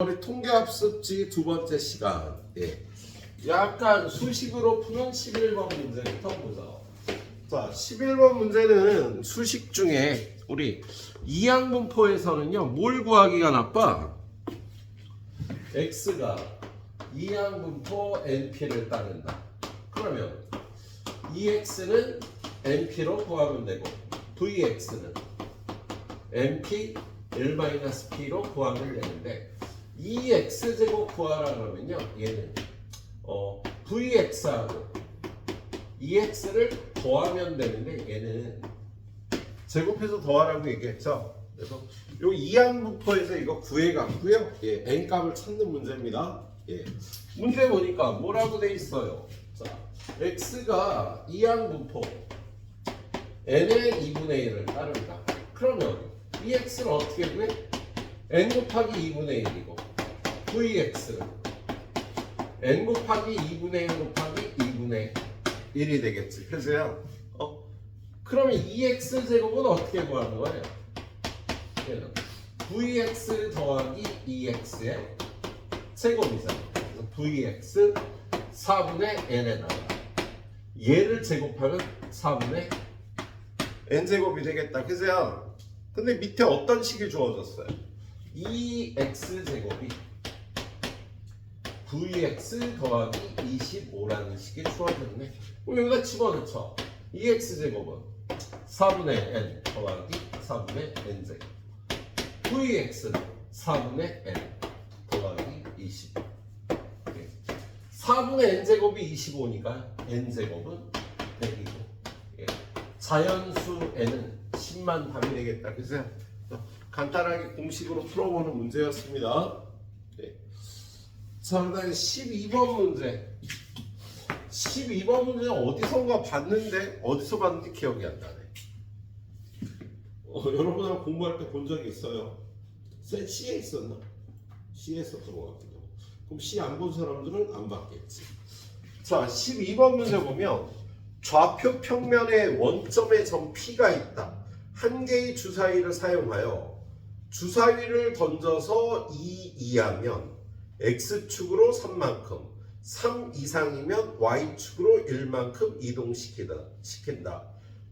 우리 통계학습지 두 번째 시간. 예. 약간 수식으로 푸는 11번 문제부터 보자. 자, 11번 문제는 수식 중에 우리 이항분포에서는요, 뭘 구하기가 나빠? x가 이항분포 np를 따른다. 그러면 EX는 NP로 구하면 되고 VX는 NP 1-P로 구하면 되는데 이 X제곱 구하라 그러면요 얘는 어, VX하고 EX를 더하면 되는데 얘는 제곱해서 더하라고 얘기했죠 그래서 요 이항분포에서 이거 구해갖고요 예, N값을 찾는 문제입니다 예. 문제 보니까 뭐라고 돼 있어요 자 x가 이항분포 n의 2분의 1을 따른다. 그러면 이 x는 어떻게 구해? n 곱하기 2분의 1이고 vx는 n 곱하기 2분의 1 곱하기 2분의 1이 되겠지. 그래서요. 어? 그러면 이 x 제곱은 어떻게 구하는 거예요? vx 더하기 2x의 제곱이잖아. 그래서 vx 4분의 n에다가 얘를 제곱하면 4분의 n제곱이 되겠다. 그죠? 근데 밑에 어떤 식이 주어졌어요? 2x제곱이 vx 더하기 25라는 식이 주어졌네. 그럼 여기다 집어넣죠. 2x제곱은 4분의 n 더하기 4분의 n제곱 vx는 4분의 n 더하기 25 4분의 n제곱이 25니까 n제곱은 100이고 예. 자연수 n은 10만 답이 되겠다. 그래서 간단하게 공식으로 풀어보는 문제였습니다. 다음에 12번 문제. 12번 문제는 어디선가 봤는데 어디서 봤는지 기억이 안 나네. 어, 여러분하고 공부할 때 본 적이 있어요. 쌤 C에 있었나? C에 있었던 것 같기도 하고. 그럼 C 안 본 사람들은 안 받겠지. 자, 12번 문제 보면 좌표 평면에 원점의 점 P가 있다. 한 개의 주사위를 사용하여 주사위를 던져서 2 이하면 X축으로 3만큼, 3 이상이면 Y축으로 1만큼 이동시키다, 시킨다.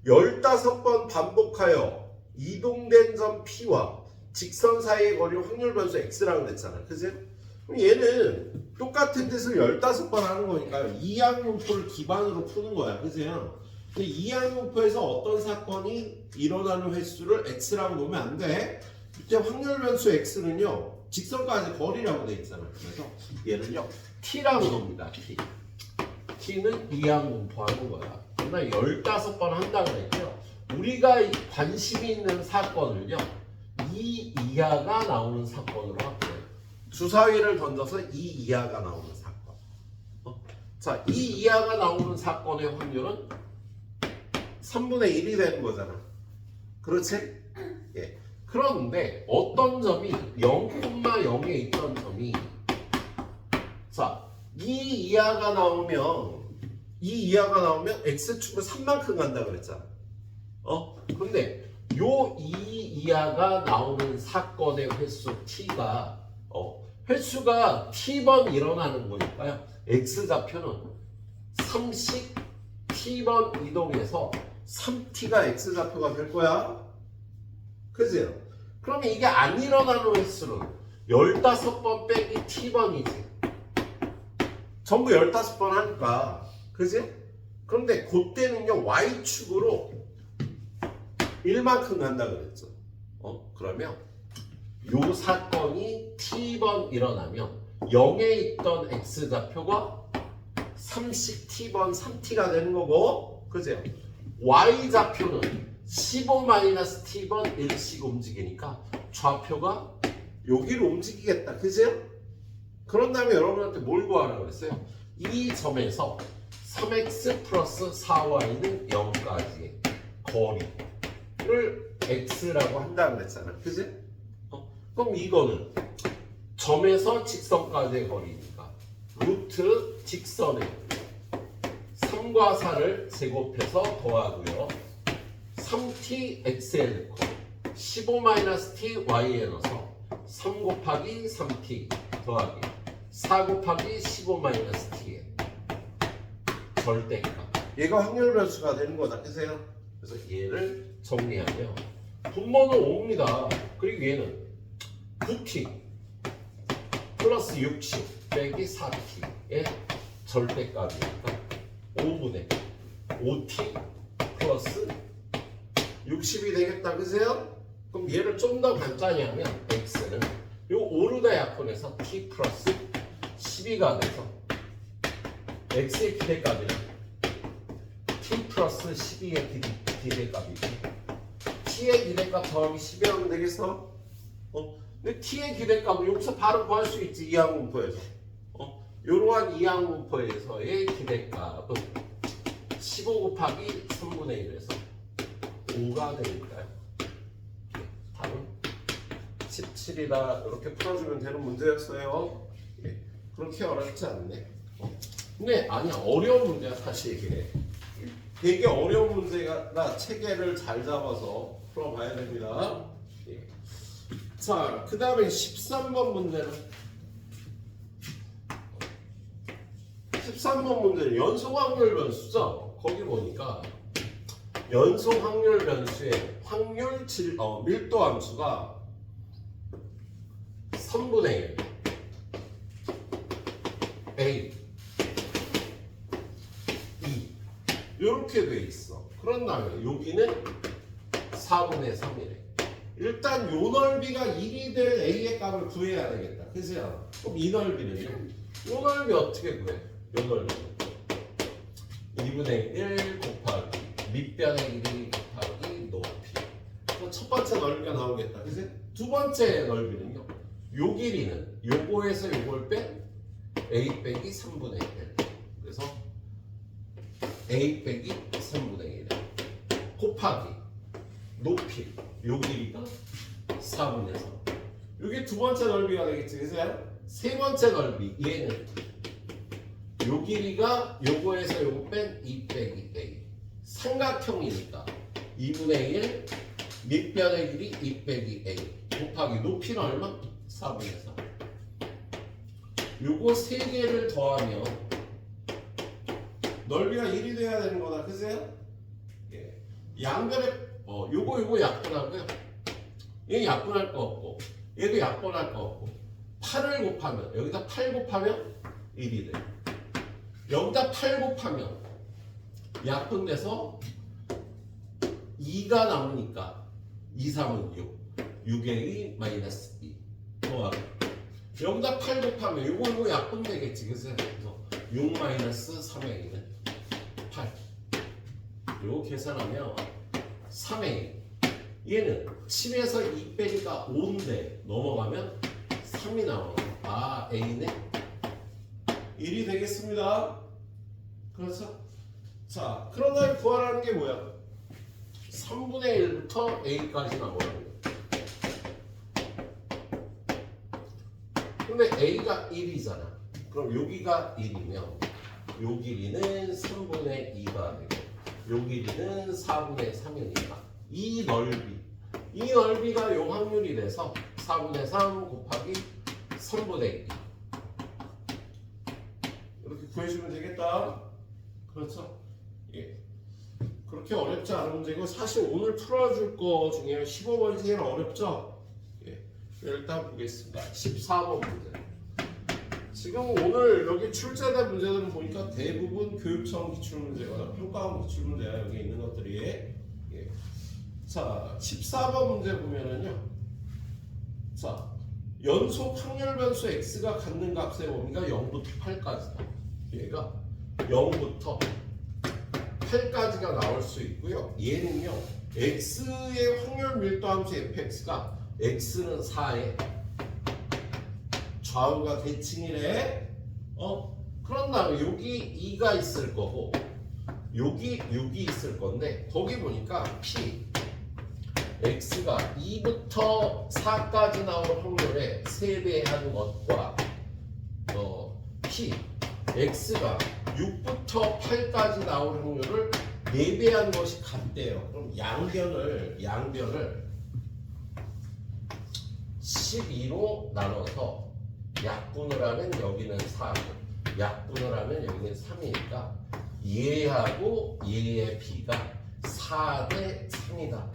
15번 반복하여 이동된 점 P와 직선 사이의 거리 확률 변수 X라고 그랬잖아. 그지? 그럼 얘는 똑같은 뜻을 15번 하는 거니까 이항문포를 기반으로 푸는 거야. 그죠? 근데 이항문포에서 어떤 사건이 일어나는 횟수를 x라고 보면 안 돼. 이때 확률 변수 x는요. 직선까지 거리라고 돼 있잖아. 그래서 얘는요. t라고 봅니다. t. t는 이항문포 하는 거야. 그러나 15번 한다 그랬죠. 우리가 관심이 있는 사건을요. 이 이하가 나오는 사건으로 할게요. 주사위를 던져서 2 이하가 나오는 사건. 어? 자, 2 이하가 나오는 사건의 확률은 3분의 1이 되는 거잖아. 그렇지? 예. 그런데 어떤 점이 0,0에 있던 점이 자, 2 이하가 나오면 2 이하가 나오면 x축을 3만큼 간다 그랬잖아. 어? 근데 요2 이하가 나오는 사건의 횟수 t가 어, 횟수가 t번 일어나는 거니까요. x 좌표는 30 t번 이동해서 3t가 x 좌표가 될 거야. 그지? 그러면 이게 안 일어나는 횟수는 15번 빼기 t번이지. 전부 15번 하니까. 그지? 그런데 그때는요, y축으로 1만큼 간다 그랬죠. 어? 그러면 요 사건이 t번 일어나면 0에 있던 x 좌표가 30t번 3t가 되는 거고 그죠? y 좌표는 15-t번 1씩 움직이니까 좌표가 여기로 움직이겠다 그죠? 그런 다음에 여러분한테 뭘 구하라고 그랬어요? 이 점에서 3x 플러스 4y는 0까지의 거리를 x라고 한다 그랬잖아 그지? 그럼 이거는 점에서 직선까지의 거리니까 루트 직선에 3과 4를 제곱해서 더하고요 3t x에 넣고 15-t y에 넣어서 3 곱하기 3t 더하기 4 곱하기 15 마이너스 t의 절대값. 얘가 확률 변수가 되는 거다. 그세요? 그래서 얘를 정리하면 분모는 5입니다. 그리고 얘는 9t 플러스 60 빼기 4t의 절대값이니까 5분의 5t 플러스 60이 되겠다. 그세요? 그럼 얘를 좀 더 간단히 하면 x는 요 오르다 약분해서 t 플러스 12가 돼서 x의 기대값이는 t 플러스 12의 기대, 기대값이고 t의 기대값 더하기 10이 하면 되겠어? 어? 근데 t의 기대값을 여기서 바로 구할 수 있지 이항분포에서 어? 이러한 이항분포에서의 기대값은 15 곱하기 3분의 1에서 5가 되니까요 답은 17이다 이렇게 풀어주면 되는 문제였어요 예, 그렇게 어렵지 않네 어? 근데 아니야 어려운 문제야 사실 이게 되게 어려운 문제가 체계를 잘 잡아서 풀어봐야 됩니다 예. 자, 그 다음에 13번 문제는 13번 문제는 연속 확률 변수죠. 거기 보니까 연속 확률 변수의 확률 질, 어, 밀도 함수가 3분의 1 A 2 이렇게 돼 있어. 그런 다음에 여기는 4분의 3이래. 일단 요 넓이가 1이 될 A의 값을 구해야 되겠다. 그죠? 그럼 이 넓이는요? 요 넓이 어떻게 구해? 요 넓이. 2분의 1 곱하기 밑변의 1이 곱하기 높이. 그래서 첫 번째 넓이가 나오겠다. 그지? 두 번째 넓이는요? 요 길이는 요거에서 요걸 뺀 A 빼기 3분의 1. 그래서 A 빼기 3분의 1 곱하기 높이 요 길이가 4분의 3 이게 두 번째 넓이가 되겠지 그죠? 세 번째 넓이 얘는 요 길이가 요거에서 요거 뺀2 빼기 A 삼각형이니까 2분의 1 밑변의 길이 2 빼기 A 곱하기 높이는 얼마? 4분의 3 요거 세 개를 더하면 넓이가 1이 돼야 되는 거다 그죠? 예. 양변에 어, 요거 요거 약분하고요. 얘 약분할 거 없고 얘도 약분할 거 없고 8을 곱하면 여기다 8 곱하면 1이 돼. 여기다 8 곱하면 약분돼서 2가 남으니까 2, 3은 6. 6의 2 마이너스 2. 더하기. 여기다 8 곱하면 요거 요거 약분되겠지. 그래서 6 마이너스 3의 2는 8. 요거 계산하면 3A 얘는 7에서 2 빼니까 5인데 넘어가면 3이 나와요 아 A네 1이 되겠습니다 그렇죠 자 다음에 구하라는 게 뭐야? 3분의 1부터 A까지 나오라는 근데 A가 1이잖아. 그럼 여기가 1이면 요 길이는 3분의 2가 되고 요 길이는 4분의 3이니까 이 넓이. 이 넓이가 요 확률이 돼서 4분의 3 곱하기 3분의 2 이렇게 구해주면 되겠다. 그렇죠? 예. 그렇게 어렵지 않은 문제고 사실 오늘 풀어줄 거 중에 15번이 제일 어렵죠? 예. 일단 보겠습니다. 14번 문제. 지금 오늘 여기 출제된 문제들은 보니까 대부분 교육청 기출문제거나 평가원 기출문제야 여기 있는 것들이 예. 자 14번 문제 보면은요. 자 연속 확률 변수 x가 갖는 값의 범위가 0부터 8까지다 얘가 0부터 8까지가 나올 수 있고요 얘는요 x의 확률 밀도 함수 fx가 x는 4에 좌우가 대칭이래. 어? 그런 다음에 여기 2가 있을 거고 여기 6이 있을 건데 거기 보니까 P X가 2부터 4까지 나올 확률에 3배 하는 것과 어, P X가 6부터 8까지 나올 확률을 4배한 것이 같대요. 그럼 양변을 양변을 12로 나눠서 약분을 하면 여기는 4고 약분을 하면 여기는 3이니까 얘하고 얘의 비가 4대 3이다.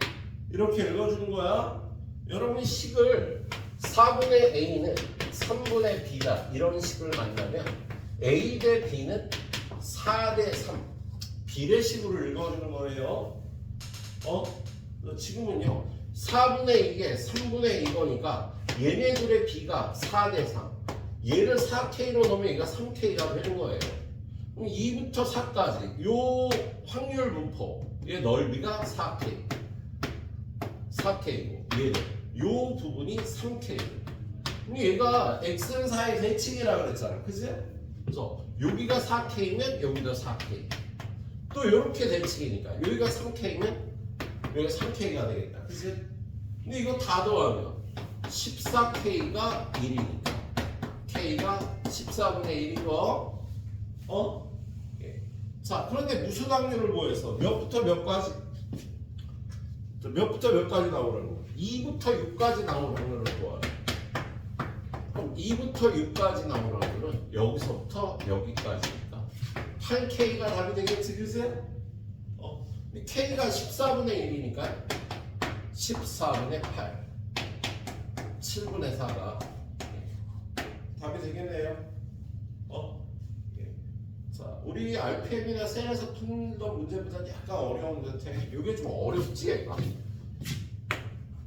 이렇게 읽어주는 거야. 여러분이 식을 4분의 A는 3분의 B다. 이런 식을 만나면 A 대 B는 4대 3. 비례식으로 읽어주는 거예요. 어? 지금은요. 4분의 2에 3분의 2거니까 얘네들의 B가 4대 3. 얘를 4K로 넣으면 얘가 3K가 되는 거예요. 그럼 2부터 4까지 요 확률 분포의 넓이가 4K. 4K고 얘는 요 부분이 3K. 그럼 얘가 x는 4의 대칭이라 그랬잖아. 그지? 그래서 여기가 4K면 여기도 4K. 또 이렇게 대칭이니까 여기가 3K면 여기가 3K가 되겠다. 그지? 근데 이거 다 더하면 14K가 1이니까 K가 14분의 1이고 어? 예. 자 그런데 무슨 확률을 구해서 몇부터 몇까지 자, 몇부터 몇까지 나오라는 거야 2부터 6까지 나오는 확률을 그럼 2부터 6까지 나오는 확률은 여기서부터 여기까지니까 8K가 답이 되겠지 그새? 어? K가 14분의 1이니까 14분의 8 7분의 4가 답이 되겠네요 어? 예. 자, 우리 RPM이나 셀에서 풀던 문제보다 약간 어려운 듯해 이게 좀 어렵지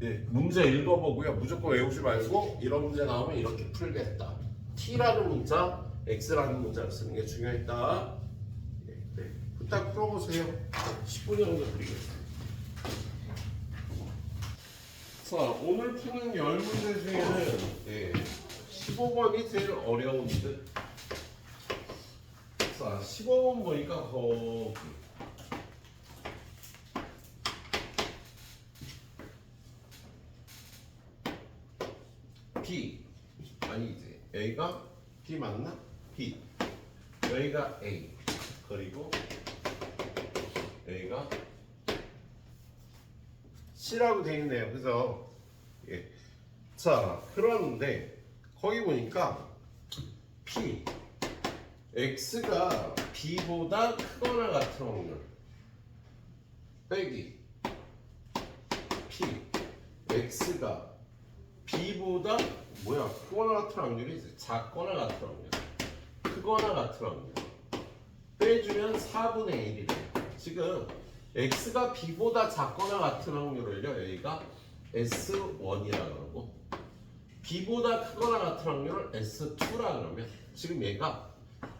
예, 문제 읽어보고요 무조건 외우지 말고 이런 문제 나오면 이렇게 풀겠다 T라는 문자, X라는 문자를 쓰는 게 중요했다 예, 네. 부탁 풀어보세요 10분 정도 드리겠습니다 자, 오늘 푸는 10문제 중에는 예, 15번이 제일 어려운 듯. 자, 15번 보니까 거기. B. A가 B 맞나? B. 여기가 A. 그리고 A가 C라고 돼 있네요. 그죠? 예. 자, 그런데 거기 보니까 P X가 B보다 크거나 같은 확률 빼기 P X가 B보다 뭐야 크거나 같은 확률이 이제 작거나 같은 확률 크거나 같은 확률 빼주면 4분의 1이래 지금 X가 B보다 작거나 같은 확률을요. 여기가 S1이라 그러고 B보다 크거나 같은 확률을 S2라 그러면 지금 얘가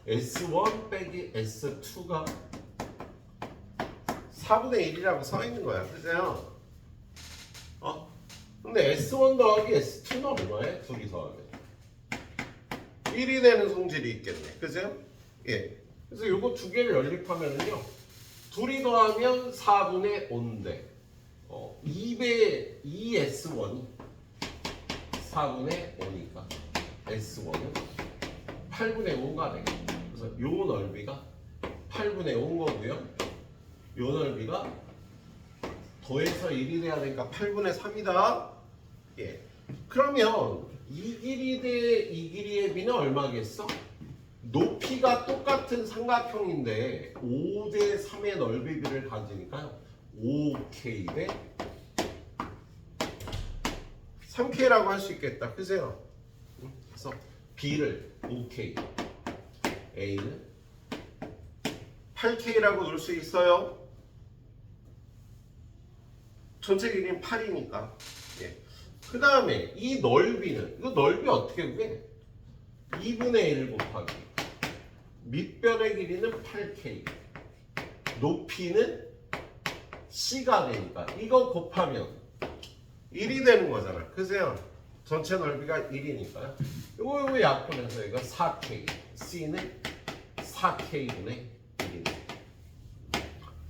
S1 빼기 S2가 4분의 1이라고 써 있는 거야. 그죠? 어? 근데 S1 더하기 S2는 얼마에? 둘이 더하면 1이 되는 성질이 있겠네. 그죠? 예. 그래서 요거 두 개를 연립하면은요. 둘이 더하면 4분의 5인데 어, 2배 2S1이 4분의 5니까 S1은 8분의 5가 되겠다. 그래서 요 넓이가 8분의 5인 거고요. 요 넓이가 더해서 1이 돼야 되니까 8분의 3이다. 예. 그러면 이 길이 대 이 길이의 비는 얼마겠어? 높이가 똑같은 삼각형인데 5 대 3의 넓이 비를 가지니까 5K 대 3K라고 할 수 있겠다. 그죠? 그래서 B를 5K, A는 8K라고 놓을 수 있어요. 전체 길이는 8이니까. 예. 그 다음에 이 넓이는 이거 넓이 어떻게 구해? 2분의 1 곱하기 밑변의 길이는 8K 높이는 C가 되니까 이거 곱하면 1이 되는 거잖아 그세요 전체 넓이가 1이니까요 이거 이거 약분해서 이거 4K C는 4K분의 1이네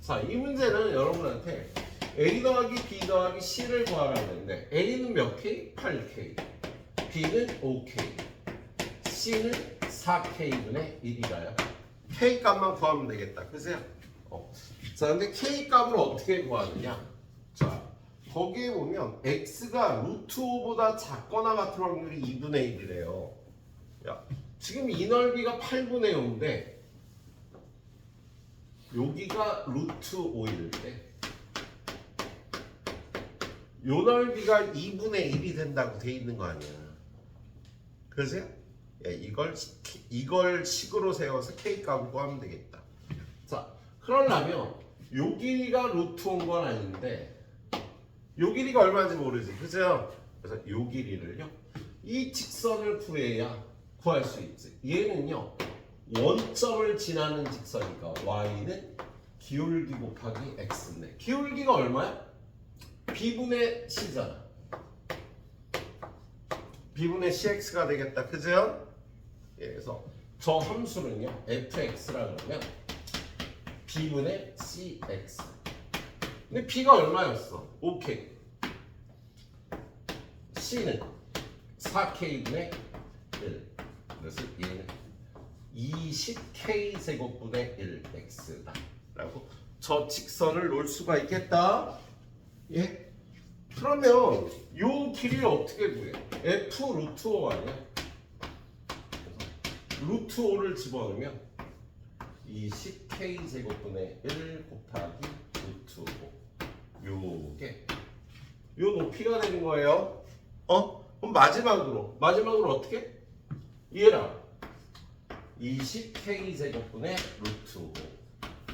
자이 문제는 여러분한테 A 더하기 B 더하기 C를 구하라고 했는데 A는 몇 K? 8K B는 5K C는 4K분의 1이라요. K 값만 구하면 되겠다. 그세요? 어. 자, 근데 K 값을 어떻게 구하느냐? 자, 거기에 보면 x가 루트 5보다 작거나 같은 확률이 2분의 1이래요. 야, 지금 이 넓이가 8분의 5인데 여기가 루트 5일 때. 요 넓이가 2분의 1이 된다고 돼 있는 거 아니야. 그러세요? 야, 이걸 시- 이걸 식으로 세워서 K값을 구하면 되겠다. 자, 그러려면 요 길이가 루트 온건 아닌데 요 길이가 얼마인지 모르지. 그죠? 그래서 요 길이를요. 이 직선을 구해야 구할 수 있지. 얘는요. 원점을 지나는 직선이니까 y는 기울기 곱하기 x인데 기울기가 얼마야? B분의 c잖아. b분의 cx가 되겠다. 그죠? 예, 그래서 저 함수는요. fx라 그러면 b분의 cx. 근데 b가 얼마였어? 5k. c는 4k분의 1. 그래서 얘는 20k 제곱분의 1x다. 라고 저 직선을 놓을 수가 있겠다. 예? 그러면 요 길이를 어떻게 구해? f 루트 5 아니야? 루트 5를 집어넣으면 20k 제곱분의 1 곱하기 루트 5 요게 요 높이가 되는 거예요. 어? 그럼 마지막으로 마지막으로 어떻게? 얘랑 20k 제곱분의 루트 5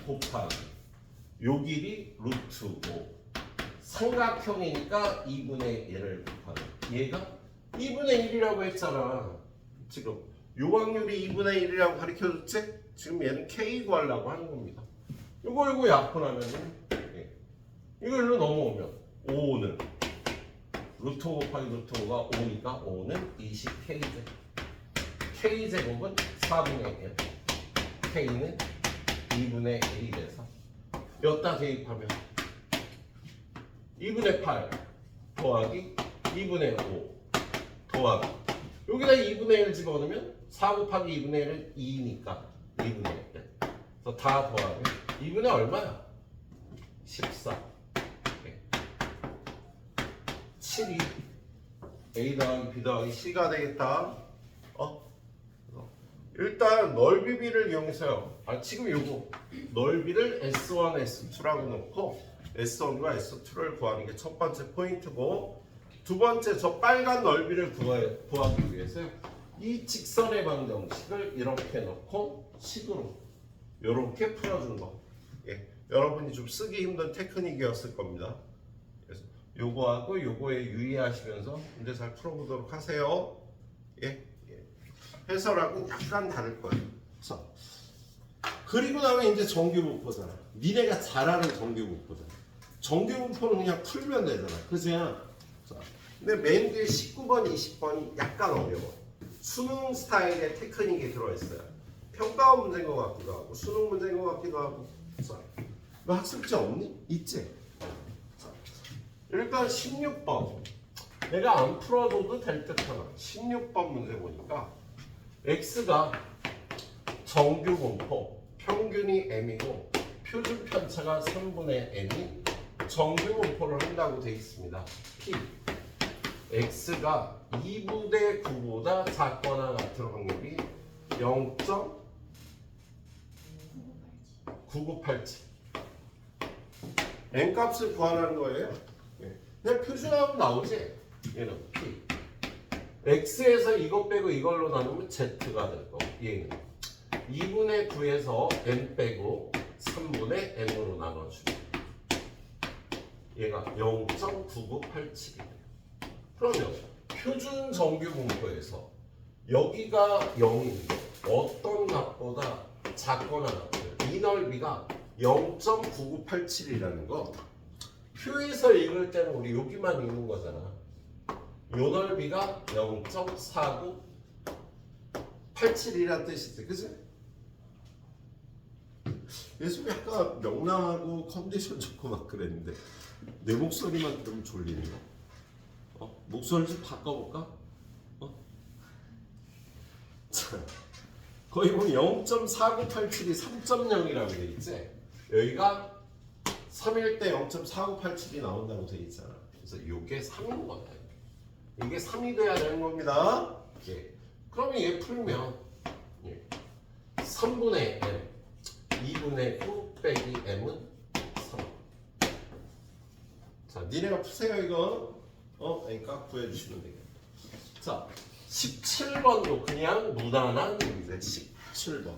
곱하기 요 길이 루트 5 삼각형이니까 2분의 1을 곱하기 얘가? 2분의 1이라고 했잖아. 지금 요 확률이 2분의 1이라고 가르쳐줬지? 지금 얘는 k 구하려고 하는 겁니다. 약분하면은 예. 이거 일로 넘어오면 5는 루트 5 곱하기 루트 5가 5니까 5는 20k 제곱 k 제곱은 4분의 1 k는 2분의 1이 돼서 여기다 대입하면 2분의 8 더하기 2분의 5 더하기 여기다 2분의 1 집어넣으면 4 곱하기 2분의 1은 2니까 2분의 1 그래서 다 더하면 2분의 얼마야? 14 7이 A 더하기 B 더하기 C가 되겠다 어? 일단 넓이 비를 이용해서요. 아 지금 요거 넓이를 S1, S2라고 놓고 S1과 S2를 구하는 게 첫 번째 포인트고 두 번째 저 빨간 넓이를 구하, 구하기 위해서요. 이 직선의 방정식을 이렇게 놓고 식으로 이렇게 풀어준 거. 예, 여러분이 좀 쓰기 힘든 테크닉이었을 겁니다. 그래서 요거하고 요거에 유의하시면서 문제 잘 풀어보도록 하세요. 예. 해설하고 약간 다를 거예요. 그래서 그리고 나면 이제 정규분포잖아. 니네가 잘 아는 정규분포잖아. 정규분포는 그냥 풀면 되잖아. 그죠? 자, 근데 맨 뒤에 19번, 20번이 약간 어려워. 수능 스타일의 테크닉이 들어있어요. 평가원 문제인 것 같기도 하고 수능 문제인 것 같기도 하고. 자, 너 학습지 없니? 있지? 자, 일단 16번. 내가 안 풀어줘도 될 듯 하나 16번 문제 보니까 x가 정규 분포 평균이 m이고 표준 편차가 3분의 n이 정규 분포를 한다고 되어 있습니다. p x가 2분의 9보다 작거나 같은 확률이 0.9987 n 값을 구하라는 거예요. 예. 그냥 표준하면 나오지. 얘는 p x에서 이것 빼고 이걸로 나누면 z가 될 거고 얘는 2분의 9에서 n 빼고 3분의 n으로 나눠주면 얘가 0.9987이에요. 그러면 표준 정규 분포에서 여기가 0인데 어떤 값보다 작거나 같아요. 이 넓이가 0.9987이라는 거 표에서 읽을 때는 우리 여기만 읽는 거잖아. 요 넓이가 0.4987이란 뜻이지, 그지? 예수 약간 명랑하고 컨디션 좋고 막 그랬는데 내 목소리만 들으면 졸리는 거. 어? 목소리 좀 바꿔볼까? 어? 자, 거의 보면 0.4987이 3.0이라고 돼 있지? 여기가 3일 때 0.4987이 나온다고 돼 있잖아. 그래서 이게 3인 거다. 이게 3이 돼야 되는 겁니다. 예. 그러면 얘 풀면 예. 3분의 m, 2분의 9 빼기 m은 3. 자, 니네가 푸세요 이거. 어, 그러니까 구해주시면 되겠다. 자, 17번도 그냥 무난한 문제. 17번.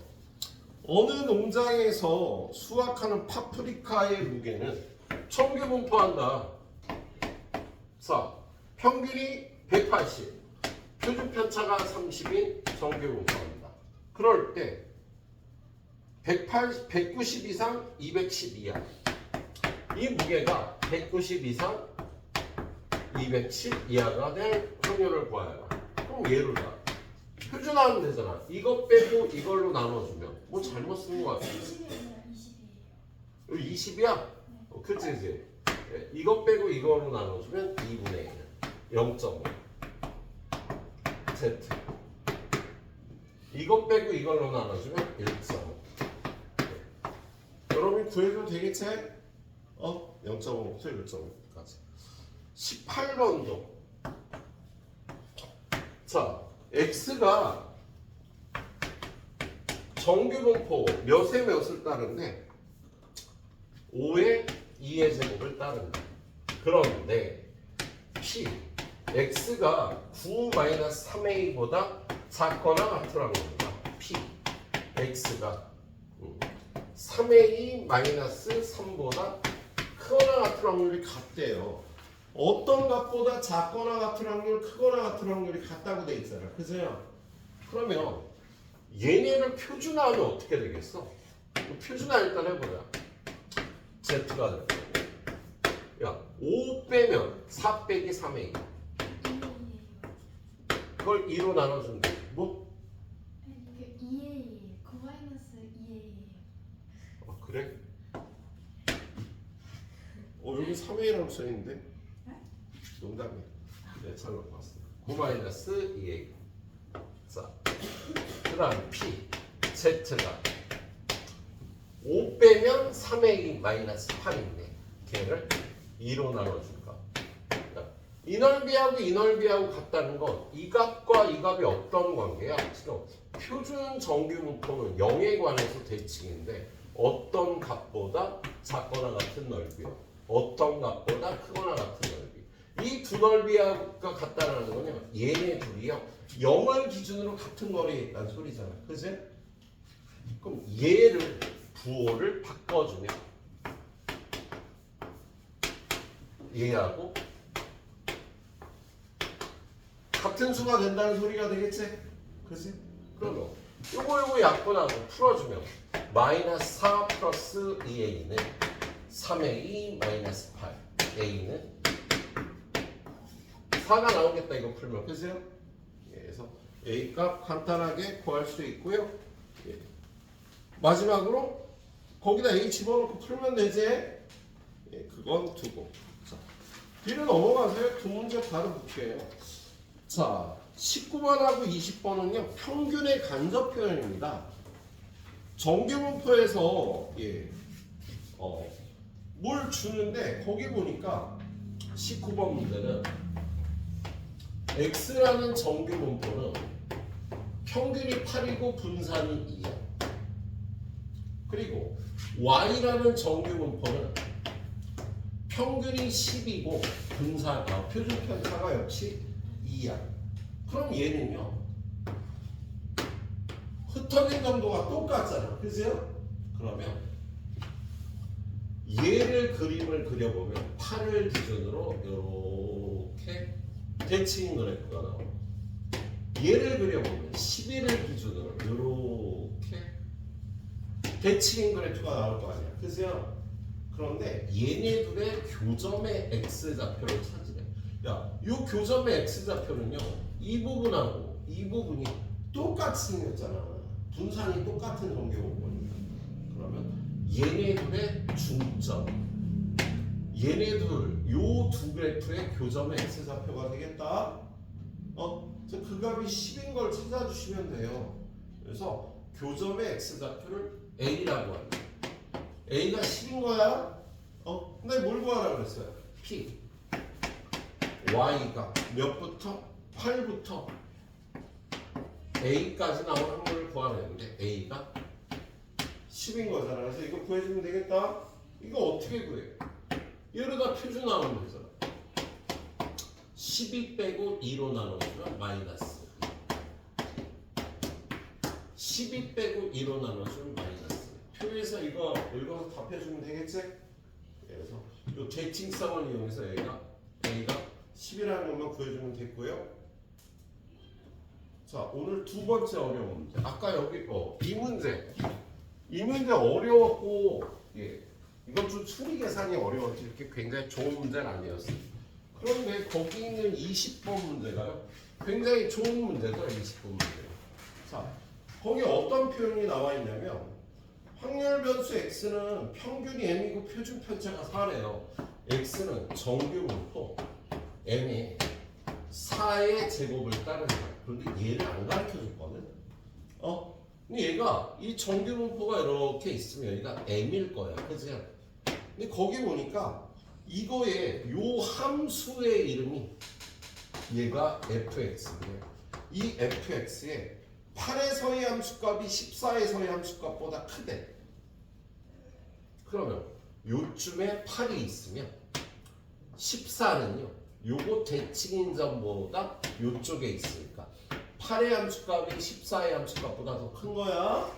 어느 농장에서 수확하는 파프리카의 무게는 청규 분포한다. 자, 평균이 180, 표준 편차가 30인 정규 분포한다. 그럴 때 180, 190 이상 210 이하. 이 무게가 190 이상 210 이하가 될 확률을 구하여라. 그럼 얘를 봐. 표준화하면 되잖아. 이거 빼고 이걸로 나눠주면 뭐 잘못 쓴것 같아. 20이에요 20이에요 여기 20이야? 어, 그치 그치 예, 이거 빼고 이거로 나눠주면 2분의 1 0.5 Z 이거 빼고 이걸로 나눠주면 1.5 여러분이 구해도 되겠지? 어? 0.5부터 1.5까지 18번도 자 X가 정규 분포 몇에 몇을 따르는데 5의 2의 제곱을 따른다. 그런데 P, X가 9-3A보다 작거나 같으라는 겁니다. P, X가 3A-3보다 크거나 같은 확률이 같대요. 어떤 값보다 작거나 같은 확률, 크거나 같은 확률이 같다고 돼 있잖아. 그죠? 그러면 얘네를 표준화하면 어떻게 되겠어? 표준화 일단 해보자. Z가 될 거고. 야, 5 빼면 4 빼기 3에 2예요 그걸 2로 나눠주면 돼. 뭐? 이게 2예요 9 마이너스 2예요 아, 그래? 어, 여기 3A라고 써있는데? 농담이야. 네, 잘 갖고 왔어. 9 마이너스 2A. 자, 그 다음 P, Z가 5 빼면 3A 마이너스 8인데 걔를 2로 나눠줄까? 자, 이 넓이하고 이 넓이하고 같다는 건 이 값과 이 값이 어떤 관계야? 지금 표준 정규 분포는 0에 관해서 대칭인데 어떤 값보다 작거나 같은 넓이요. 어떤 값보다 크거나 같은 넓이. 이 두 넓이가 같다는 건요. 얘네 둘이요. 0을 기준으로 같은 거리에 있다는 소리잖아. 그지? 그럼 얘를 부호를 바꿔주면 얘하고 같은 수가 된다는 소리가 되겠지? 그지? 그러면 요거 요거 약분하고 풀어주면 마이너스 4 플러스 2a는 3a 마이너스 8 a는 4가 나오겠다 이거 풀면 그죠? 예, 그래서 a 값 간단하게 구할 수 있고요 예. 마지막으로 거기다 a 집어넣고 풀면 되지? 예, 그건 두고 자, 뒤로 넘어가세요 두 문제 바로 볼게요 자, 19번하고 20번은요 평균의 간접 표현입니다. 정규분포에서 예, 어, 뭘 주는데 거기 보니까 19번 문제는 x라는 정규 분포는 평균이 8이고 분산이 2야. 그리고 y라는 정규 분포는 평균이 10이고 분산, 아, 표준 편차가 역시 2야. 그럼 얘는요. 흩어진 정도가 똑같잖아. 그죠? 그러면 얘를 그림을 그려보면 8을 기준으로 이렇게 대칭 그래프가 나와. 얘를 그려보면 11을 기준으로 이렇게 대칭 그래프가 나올 거 아니야. 그죠? 그런데 얘네들의 교점의 x 좌표를 찾으래. 야, 이 교점의 x 좌표는요. 이 부분하고 이 부분이 똑같이 생겼잖아. 분산이 똑같은 정규분포니까. 그러면 얘네들의 중점, 얘네들 요두 그래프의 교점의 x 좌표가 되겠다. 어, 그그 값이 10인 걸 찾아주시면 돼요. 그래서 교점의 x 좌표를 a라고 합니다. a가 10인 거야. 어, 근데 뭘 구하라 그랬어요? p. y가 몇부터 8부터 a까지 나오는 확률을 구하려는데 a가 10인 거잖아. 그래서 이거 구해주면 되겠다. 이거 어떻게 구해? 이러다 표준 나오는 거잖아. 12 빼고 2로 나눠주면 마이너스 12 빼고 2로 나눠주면 마이너스 표에서 이거 읽어서 답해주면 되겠지? 그래서 이 대칭성을 이용해서 A가 A가 10이라는 것만 구해주면 됐고요 자 오늘 두 번째 어려운 문제 아까 여기 어, 이 문제 이 문제 어려웠고 예, 이건 좀 추리 계산이 어려웠지. 이렇게 굉장히 좋은 문제는 아니었어요. 그런데 거기 있는 20번 문제가요 굉장히 좋은 문제죠 20번 문제. 자 거기 어떤 표현이 나와 있냐면 확률 변수 x는 평균이 m이고 표준 편차가 4래요. X는 정규 분포 m이 4의 제곱을 거야. 그런데 얘를 안 가르쳐 줬거든. 어? 근데 얘가 이 정규 분포가 이렇게 있으면 얘가 m일 거야 그지? 근데 거기 보니까 이거의 요 함수의 이름이 얘가 fx인데 이 fx의 8에서의 함수값이 14에서의 함수값보다 크대. 그러면 요쯤에 8이 있으면 14는요. 요거 대칭인 점보다 요쪽에 있으니까 8의 함수값이 14의 함수값보다 더 큰 거야.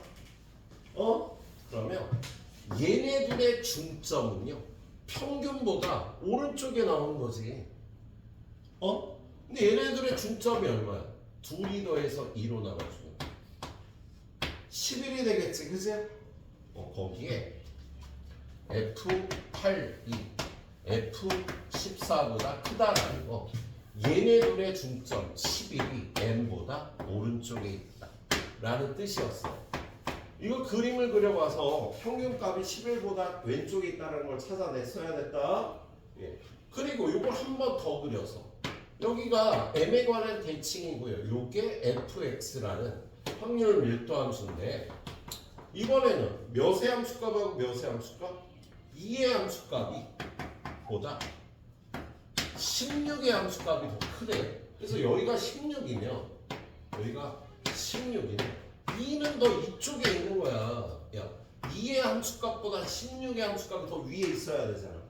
어? 그러면 얘네들의 중점은요. 평균보다 오른쪽에 나오는 거지. 어? 근데 얘네들의 중점이 얼마야? 둘이 더해서 2로 나눠주면 11이 되겠지, 그지? 어, 거기에 F82, F14보다 크다라는 거 얘네들의 중점 11이 M보다 오른쪽에 있다 라는 뜻이었어요 이거 그림을 그려봐서 평균값이 11보다 왼쪽에 있다는 걸 찾아냈어야 됐다 예. 그리고 이걸 한 번 더 그려서 여기가 m에 관한 대칭이고요. 요게 fx라는 확률 밀도 함수인데 이번에는 몇의 함수값하고 몇의 함수값? 2의 함수값이 보다 16의 함수값이 더 크대. 그래서 여기가 16이면 여기가 16이면 2는 더 이쪽에 있는 거야. 야, 2의 함수값보다 16의 함수값이 더 위에 있어야 되잖아.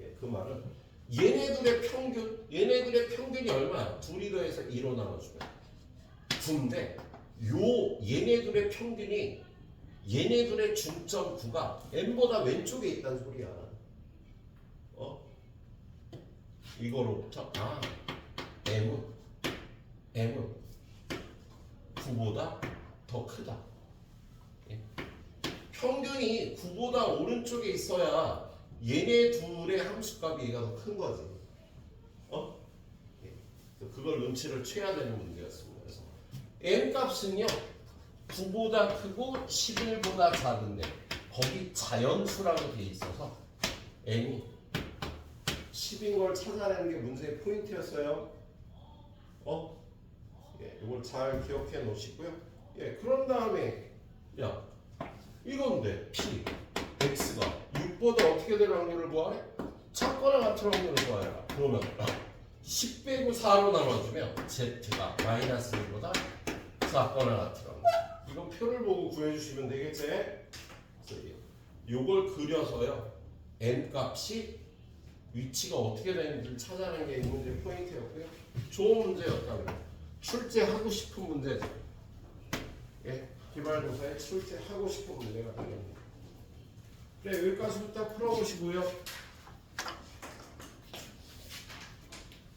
예, 그 말은 얘네들의 평균, 얘네들의 평균이 얼마야? 둘이 더해서 2로 나눠주면 9인데 요 얘네들의 평균이 얘네들의 중점 9가 n보다 왼쪽에 있다는 소리야. 어? 이거로부터 아 m은 m은 9보다 더 크다. 예. 평균이 9보다 오른쪽에 있어야 얘네 둘의 함수값이 얘가 더 큰 거지. 어? 예. 그걸 눈치를 채야 되는 문제였습니다. 그래서 n 값은요 9보다 크고 11보다 작은데 거기 자연수라고 돼 있어서 n이 10인 걸 찾아내는 게 문제의 포인트였어요. 어? 예, 이걸 잘 기억해 놓으시고요. 예, 그런 다음에 야 이건데 p x가 6보다 어떻게 될 확률을 구하래? 작거나 같은 확률을 구하라. 그러면 10 빼고 4로 나눠주면 z가 마이너스 1보다 작거나 같은 확률. 이건 표를 보고 구해주시면 되겠지? 요걸 그려서요. n 값이 위치가 어떻게 되는지를 찾아내는 게이 문제 포인트였고요. 좋은 문제였다면 출제하고 싶은 문제죠. 예, 기말고사에 출제하고 싶은 문제가 되겠습니다. 네, 여기까지부터 풀어보시고요.